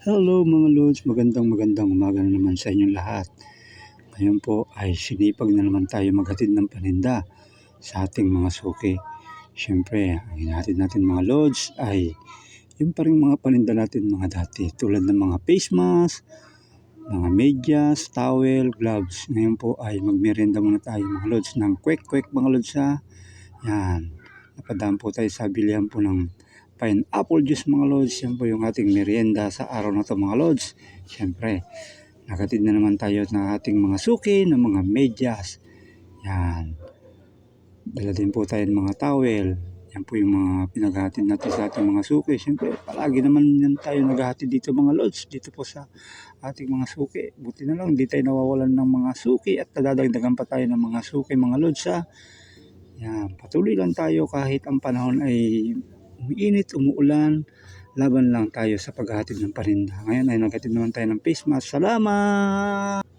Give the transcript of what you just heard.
Hello mga Lods, magandang magandang umaga na naman sa inyong lahat. Ngayon po ay sinipag na naman tayo maghatid ng paninda sa ating mga suki. Siyempre, ang hinatid natin mga Lods ay yung pa rin mga paninda natin mga dati. Tulad ng mga face mask, mga medyas, towel, gloves. Ngayon po ay magmerienda muna tayo mga Lods ng kwek-kwek mga Lods ha. Yan. Napadaan po tayo sa bilihan po ng pineapple juice mga lods. Yan po yung ating merienda sa araw na to mga lods. Siyempre, nakatid na naman tayo ng ating mga suki, ng mga medyas. Yan. Dala din po tayo ng mga towel. Yan po yung mga pinaghatid natin sa ating mga suki. Siyempre, palagi naman yan tayo naghahatid dito mga lods. Dito po sa ating mga suki. Buti na lang, hindi tayo nawawalan ng mga suki at nadadagdagan pa tayo ng mga suki mga lods ha. Yan, patuloy lang tayo kahit ang panahon ay umiinit, umuulan, laban lang tayo sa paghahatid ng parinda. Ngayon ay naghatid naman tayo ng face mask. Salamat!